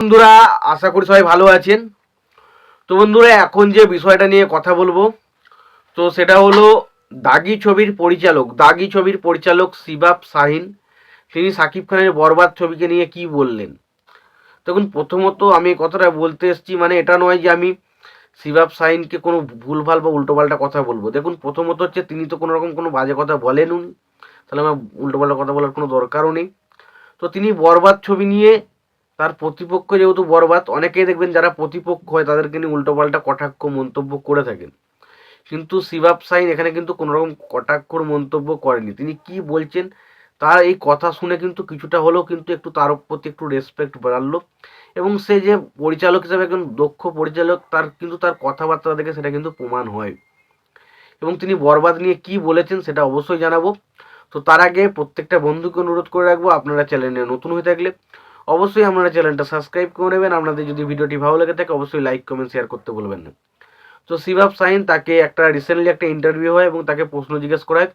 বন্ধুরা, আশা করি সবাই ভালো আছেন। তো বন্ধুরা, এখন যে বিষয়টা নিয়ে কথা বলব, তো সেটা হলো দাগি ছবির পরিচালক, দাগি ছবির পরিচালক শিবাব শাহিন। তিনি সাকিব খানের বরবাদ ছবিকে নিয়ে কি বললেন? তখন প্রথমত আমি কথাটা বলতে এসেছি মানে এটা নয় যে আমি শিবাব শাহিনকে কোনো ভুলভাল বা উল্টোপাল্টা কথা বলব। দেখুন, প্রথমত হচ্ছে তিনি তো কোনো রকম কোনো বাজে কথা বলেন তাহলে আমার উল্টোপাল্টা কথা বলার কোনো দরকারও নেই। তো তিনি বরবাদ ছবি নিয়ে তার প্রতিপক্ষ যেহেতু বরবাদ, অনেকেই দেখবেন যারা প্রতিপক্ষ হয় তাদেরকে নিয়ে উল্টোপাল্টা কটাক্ষ, মন্তব্য করে থাকেন। কিন্তু শিবাব সাইন এখানে কিন্তু কোনো রকম কটাক্ষর, মন্তব্য করেনি। তিনি কি বলছেন তার এই কথা শুনে কিন্তু কিছুটা হলেও কিন্তু একটু তার প্রতি একটু রেসপেক্ট বাড়লো। এবং সে যে পরিচালক হিসাবে একজন দক্ষ পরিচালক, তার কিন্তু তার কথাবার্তা দেখে সেটা কিন্তু প্রমাণ হয়। এবং তিনি বরবাদ নিয়ে কি বলেছেন সেটা অবশ্যই জানাব। তো তার আগে প্রত্যেকটা বন্ধুকে অনুরোধ করে রাখব, আপনারা চ্যানেলে নতুন হয়ে থাকলে অবশ্যই আপনারা চ্যানেলটা সাবস্ক্রাইব করে নেবেন। আপনাদের যদি ভিডিওটি ভালো লেগে থাকে, অবশ্যই লাইক কমেন্ট শেয়ার করতে বলবেন না। তো শিবাব সাইন তাকে একটা রিসেন্টলি একটা ইন্টারভিউ হয় এবং তাকে প্রশ্ন জিজ্ঞেস করা হয়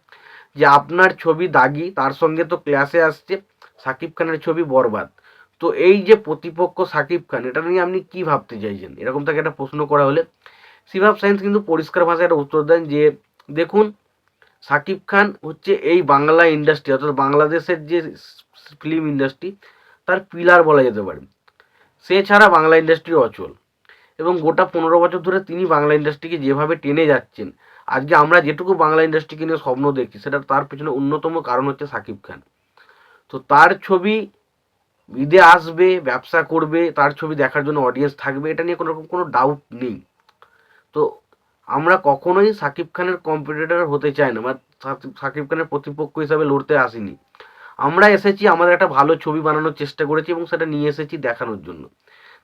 যে, আপনার ছবি দাগি, তার সঙ্গে তো ক্লাসে আসছে। সাকিব খানের ছবি বরবাদ। তো এই যে প্রতিপক্ষ সাকিব খান, এটা নিয়ে আপনি কি ভাবতে চাইছেন? এরকম তাকে একটা প্রশ্ন করা হলে শিবাব সাইন্স কিন্তু পরিষ্কার ভাষায় একটা উত্তর দেন যে, দেখুন, সাকিব খান হচ্ছে এই বাংলা ইন্ডাস্ট্রি অর্থাৎ বাংলাদেশের যে ফিল্ম ইন্ডাস্ট্রি তার পিলার বলা যেতে পারে। সে ছাড়া বাংলা ইন্ডাস্ট্রি অচল। এবং গোটা পনেরো বছর ধরে তিনি বাংলা ইন্ডাস্ট্রিকে যেভাবে টেনে যাচ্ছেন, আজকে আমরা যেটুকু বাংলা ইন্ডাস্ট্রিকে নিয়ে স্বপ্ন দেখছি সেটা তার পেছনে অন্যতম কারণ হচ্ছে সাকিব খান। তো তার ছবি ঈদে আসবে, ব্যবসা করবে, তার ছবি দেখার জন্য অডিয়েন্স থাকবে, এটা নিয়ে কোনো রকম কোনো ডাউট নেই। তো আমরা কখনোই সাকিব খানের কম্পিটিটার হতে চাই না বা সাকিব- সাকিব খানের প্রতিপক্ষ হিসাবে লড়তে আসিনি। আমরা এসেছি, আমাদের একটা ভালো ছবি বানানোর চেষ্টা করেছি এবং সেটা নিয়ে এসেছি দেখানোর জন্য।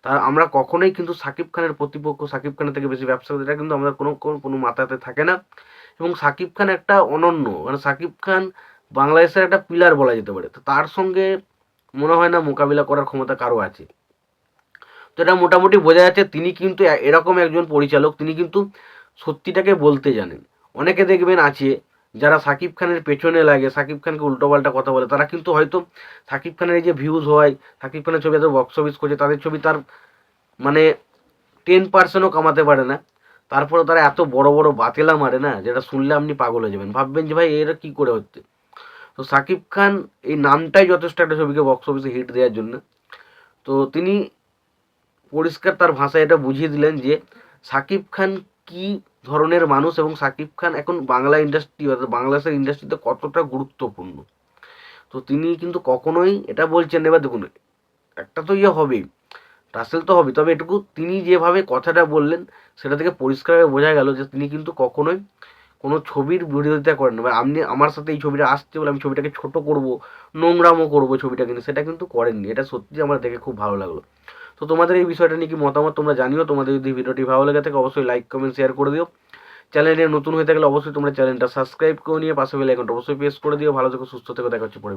তা আমরা কখনোই কিন্তু সাকিব খানের প্রতিপক্ষ, সাকিব খানের থেকে বেশি ব্যবসা করি এটা কিন্তু আমাদের কোনো কোনো মাথাতে থাকে না। এবং সাকিব খান একটা অনন্য মানে সাকিব খান বাংলাদেশের একটা পিলার বলা যেতে পারে। তো তার সঙ্গে মনে হয় না মোকাবিলা করার ক্ষমতা কারও আছে। তো এটা মোটামুটি বোঝা যাচ্ছে, তিনি কিন্তু এরকম একজন পরিচালক, তিনি কিন্তু সত্যিটাকে বলতে জানেন। অনেকে দেখবেন আছে যারা সাকিব খানের পেছনে লাগে, সাকিব খানকে উল্টোপাল্টা কথা বলে, তারা কিন্তু হয়তো সাকিব খানের এই যে ভিউজ হয়, সাকিব খানের ছবি এত বক্স অফিস করছে তাদের ছবি তার মানে টেন পার্সেন্টও কামাতে পারে না। তারপরে তারা এত বড় বড় বাতেলা মারে না, যেটা শুনলে আপনি পাগল হয়ে যাবেন। ভাববেন যে ভাই, এরা কি করে হচ্ছে? তো সাকিব খান এই নামটাই যথেষ্ট একটা ছবিকে বক্স অফিসে হিট দেওয়ার জন্য। তো তিনি পরিষ্কার তার ভাষায় এটা বুঝিয়ে দিলেন যে সাকিব খান কি ধরনের মানুষ এবং সাকিব খান এখন বাংলা ইন্ডাস্ট্রি অর্থাৎ বাংলাদেশের ইন্ডাস্ট্রিতে কতটা গুরুত্বপূর্ণ? তো তিনি কিন্তু কখনোই এটা বলছেন এবার দেখুন, একটা তো ইয়ে হবেই রাসেল তো হবে তবে এটুকু তিনি যেভাবে কথাটা বললেন, সেটা থেকে পরিষ্কারভাবে বোঝা গেল যে তিনি কিন্তু কখনোই কোনো ছবির বিরোধিতা করেন বা আপনি আমার সাথে এই ছবিটা আসছে বলে আমি ছবিটাকে ছোট করব নোংরামো করব ছবিটা কিন্তু সেটা কিন্তু করেননি। এটা সত্যি আমার দেখে খুব ভালো লাগল। তো তোমাদের এই বিষয়টা নিয়ে কি মতামত তোমরা জানিও? তোমাদের যদি ভিডিওটি ভালো লেগে থাকে, অবশ্যই লাইক কমেন্ট শেয়ার করে দিও। চ্যানেলে নতুন হয়ে থাকলে অবশ্যই তোমরা চ্যানেলটা সাবস্ক্রাইব করে নিয়ে পাশে বেল আইকনটা অবশ্যই প্রেস করে দিও। ভালো থেকো, সুস্থ থেকো। দেখা হচ্ছে পরে